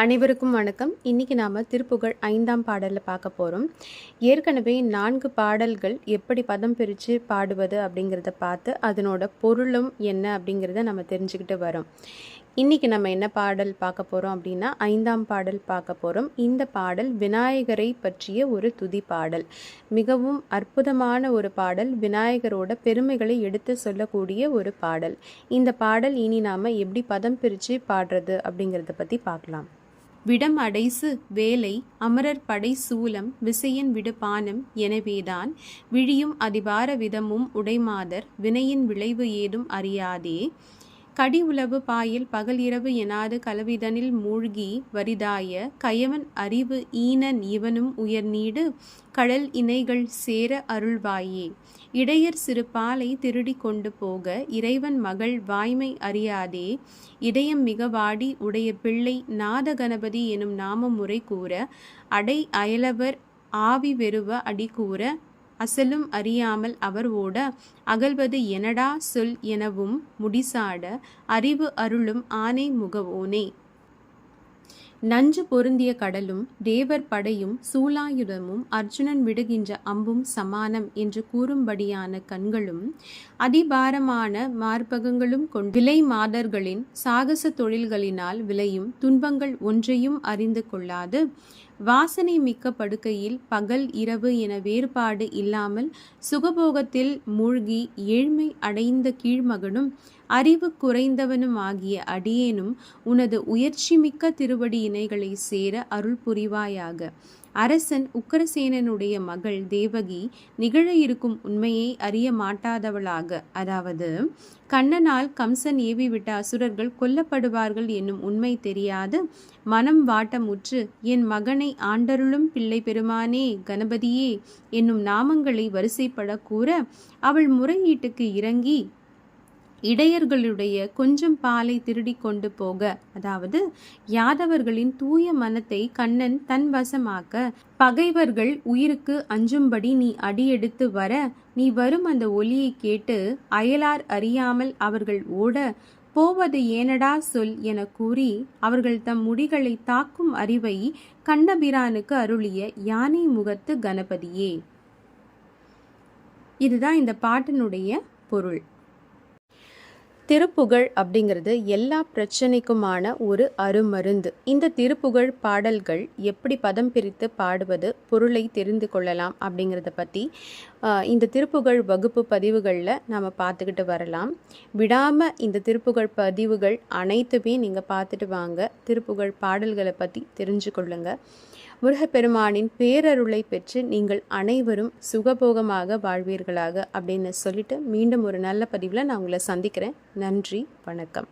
அனைவருக்கும் வணக்கம். இன்னைக்கு நாம் திருப்புகழ் ஐந்தாம் பாடலில் பார்க்க போகிறோம் ஏற்கனவே நான்கு பாடல்கள் எப்படி பதம் பிரித்து பாடுவது அப்படிங்கிறத பார்த்து அதனோட பொருளும் என்ன அப்படிங்கிறத நம்ம தெரிஞ்சுக்கிட்டு வரோம். இன்றைக்கி நம்ம என்ன பாடல் பார்க்க போகிறோம் அப்படின்னா ஐந்தாம் பாடல் பார்க்க போகிறோம் இந்த பாடல் விநாயகரை பற்றிய ஒரு துதி பாடல். மிகவும் அற்புதமான ஒரு பாடல். விநாயகரோட பெருமைகளை எடுத்து சொல்லக்கூடிய ஒரு பாடல். இந்த பாடல் இனி நாம் எப்படி பதம் பிரித்து பாடுறது அப்படிங்கிறத பற்றி பார்க்கலாம். விடம் அடைசு வேலை அமரர் படை சூலம் விசையன் விடுபானம் எனவேதான் விழியும் அதிபார விதமும் உடைமாதர் வினையின் விளைவு ஏதும் அறியாதே. கடி உளவு பாயில் பகல் இரவு எனாது கலவிதனில் மூழ்கி வரிதாய கயவன் அறிவு ஈனன் இவனும் உயர்நீடு கடல் இணைகள் சேர அருள்வாயே. இடையர் சிறு பாலை திருடி கொண்டு போக இறைவன் மகள் வாய்மை அறியாதே. இதயம் மிக வாடி உடைய பிள்ளை நாத கணபதி எனும் நாம முறை கூற அடை அயலவர் ஆவி வெறுவ அடி கூற அசலும் அறியாமல் அவர் ஓட அகல்வது எனடா சொல் எனவும் முடிசாட அறிவு அருளும் ஆனை முகவோனே. நஞ்சு பொருந்திய கடலும் தேவர் படையும் சூலாயுதமும் அர்ஜுனன் விடுகின்ற அம்பும் சமானம் என்று கூறும்படியான கண்களும் அதிபாரமான மார்பகங்களும் கொண்டு விலை மாதர்களின் சாகச தொழில்களினால் விளையும் துன்பங்கள் ஒன்றையும் அறிந்து கொள்ளாது. வாசனை மிக்க படுக்கையில் பகல் இரவு என வேறுபாடு இல்லாமல் சுகபோகத்தில் மூழ்கி ஏழ்மை அடைந்த கீழ்மகனும் அறிவு குறைந்தவனும் ஆகிய அடியேனும் உனது உயர்ச்சிமிக்க திருவடி இணைகளை சேர அருள் புரிவாயாக அரசன் உக்கரசேனனுடைய மகள் தேவகி நிகழ இருக்கும் உண்மையை அறிய மாட்டாதவளாக. அதாவது கண்ணனால் கம்சன் ஏவிவிட்ட அசுரர்கள் கொல்லப்படுவார்கள் என்னும் உண்மை தெரியாது. மனம் வாட்டமுற்று என் மகனை ஆண்டருளும் பிள்ளை பெருமானே கணபதியே என்னும் நாமங்களை வரிசைப்பட கூற அவள் முறையீட்டுக்கு இறங்கி இடையர்களுடைய கொஞ்சம் பாலை திருடி கொண்டு போக அதாவது யாதவர்களின் தூய மனத்தை கண்ணன் தன் வசமாக்க பகைவர்கள் உயிருக்கு அஞ்சும்படி நீ அடியெடுத்து வர நீ வரும் அந்த ஒலியை கேட்டு அயலார் அறியாமல் அவர்கள் ஓட போவது ஏனடா சொல் என கூறி அவர்கள் தம் முடிகளை தாக்கும் அறிவை கண்ணபிரானுக்கு அருளிய யானை முகத்து கணபதியே. இதுதான் இந்த பாட்டினுடைய பொருள். திருப்புகழ் அப்படிங்கிறது எல்லா பிரச்சனைக்குமான ஒரு அருமருந்து. இந்த திருப்புகழ் பாடல்கள் எப்படி பதம் பிரித்து பாடுவது பொருளை தெரிந்து கொள்ளலாம் அப்படிங்கிறத பற்றி இந்த திருப்புகழ் வகுப்பு பதிவுகளில் நாம் பார்த்துக்கிட்டு வரலாம். விடாமல் இந்த திருப்புகழ் பதிவுகள் அனைத்துமே நீங்கள் பார்த்துட்டு வாங்க. திருப்புகழ் பாடல்களை பற்றி தெரிஞ்சு கொள்ளுங்கள் முருகப்பெருமானின் பேரருளை பெற்று நீங்கள் அனைவரும் சுகபோகமாக வாழ்வீர்களாக அப்படின்னு சொல்லிட்டு மீண்டும் ஒரு நல்ல பதிவில் நான் உங்களை சந்திக்கிறேன். நன்றி வணக்கம்.